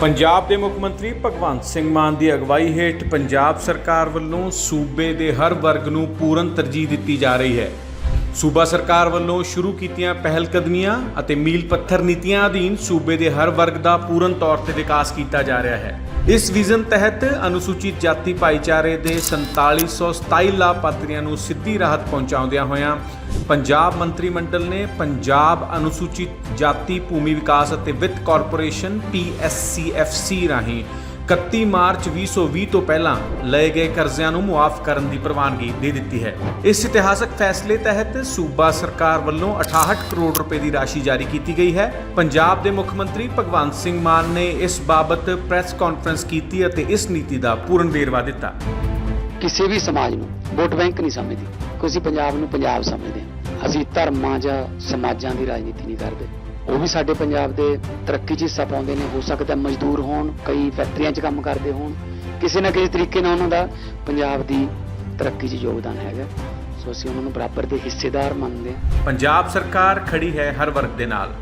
ਪੰਜਾਬ ਦੇ ਮੁੱਖ ਮੰਤਰੀ ਭਗਵੰਤ ਸਿੰਘ ਮਾਨ ਦੀ ਅਗਵਾਈ ਹੇਠ ਪੰਜਾਬ ਸਰਕਾਰ ਵੱਲੋਂ ਸੂਬੇ ਦੇ ਹਰ ਵਰਗ ਨੂੰ ਪੂਰਨ ਤਰਜੀਹ ਦਿੱਤੀ ਜਾ ਰਹੀ ਹੈ। ਸੂਬਾ ਸਰਕਾਰ ਵੱਲੋਂ ਸ਼ੁਰੂ ਕੀਤੀਆਂ ਪਹਿਲ ਕਦਮੀਆਂ ਅਤੇ ਮੀਲ ਪੱਥਰ ਨੀਤੀਆਂ ਅਧੀਨ ਸੂਬੇ ਦੇ ਹਰ ਵਰਗ ਦਾ ਪੂਰਨ ਤੌਰ ਤੇ ਵਿਕਾਸ ਕੀਤਾ ਜਾ ਰਿਹਾ ਹੈ। ਇਸ ਵਿਜ਼ਨ ਤਹਿਤ ਅਨੁਸੂਚਿਤ ਜਾਤੀ ਭਾਈਚਾਰੇ ਦੇ 4727 ਲਾਭਪਾਤਰੀਆਂ ਨੂੰ ਸਿੱਧੀ ਰਾਹਤ ਪਹੁੰਚਾਉਂਦਿਆਂ ਹੋਇਆਂ ਪੰਜਾਬ ਮੰਤਰੀ ਮੰਡਲ ਨੇ ਪੰਜਾਬ ਅਨੁਸੂਚਿਤ ਜਾਤੀ ਭੂਮੀ ਵਿਕਾਸ ਅਤੇ ਵਿੱਤ ਕਾਰਪੋਰੇਸ਼ਨ PSCFC ਰਾਹੀਂ 31 ਮਾਰਚ 2020 ਤੋਂ ਪਹਿਲਾਂ ਲਏ ਗਏ ਕਰਜ਼ਿਆਂ ਨੂੰ ਮੁਆਫ ਕਰਨ ਦੀ ਪ੍ਰਵਾਨਗੀ ਦੇ ਦਿੱਤੀ ਹੈ। ਇਸ ਇਤਿਹਾਸਕ ਫੈਸਲੇ ਤਹਿਤ ਸੂਬਾ ਸਰਕਾਰ ਵੱਲੋਂ 68 ਕਰੋੜ ਰੁਪਏ ਦੀ ਰਾਸ਼ੀ ਜਾਰੀ ਕੀਤੀ ਗਈ ਹੈ। ਪੰਜਾਬ ਦੇ ਮੁੱਖ ਮੰਤਰੀ ਭਗਵੰਤ ਸਿੰਘ ਮਾਨ ਨੇ ਇਸ ਬਾਬਤ ਪ੍ਰੈਸ ਕਾਨਫਰੰਸ ਕੀਤੀ ਅਤੇ ਇਸ ਨੀਤੀ ਦਾ ਪੂਰਨ ਵੇਰਵਾ ਦਿੱਤਾ। ਕਿਸੇ ਵੀ ਸਮਾਜ ਨੂੰ ਵੋਟ ਬੈਂਕ ਨਹੀਂ ਸਮਝਦੀ। ਕਿਉਂਕਿ ਪੰਜਾਬ ਨੂੰ ਪੰਜਾਬ ਸਮਝਦੇ ਅਸੀਂ ਧਰਮਾਂ ਜਾਂ ਸਮਾਜਾਂ ਦੀ ਰਾਜਨੀਤੀ ਨਹੀਂ ਕਰਦੇ। ਉਹ ਵੀ ਸਾਡੇ ਪੰਜਾਬ ਦੇ ਤਰੱਕੀ 'ਚ ਹਿੱਸਾ ਪਾਉਂਦੇ ਨੇ। ਹੋ ਸਕਦਾ ਮਜ਼ਦੂਰ ਹੋਣ, ਕਈ ਫੈਕਟਰੀਆਂ 'ਚ ਕੰਮ ਕਰਦੇ ਹੋਣ। ਕਿਸੇ ਨਾ ਕਿਸੇ ਤਰੀਕੇ ਨਾਲ ਉਹਨਾਂ ਦਾ ਪੰਜਾਬ ਦੀ ਤਰੱਕੀ 'ਚ ਯੋਗਦਾਨ ਹੈਗਾ। ਸੋ ਅਸੀਂ ਉਹਨਾਂ ਨੂੰ ਬਰਾਬਰ ਦੇ ਹਿੱਸੇਦਾਰ ਮੰਨਦੇ ਹਾਂ। ਪੰਜਾਬ ਸਰਕਾਰ ਖੜੀ ਹੈ ਹਰ ਵਰਗ ਦੇ ਨਾਲ।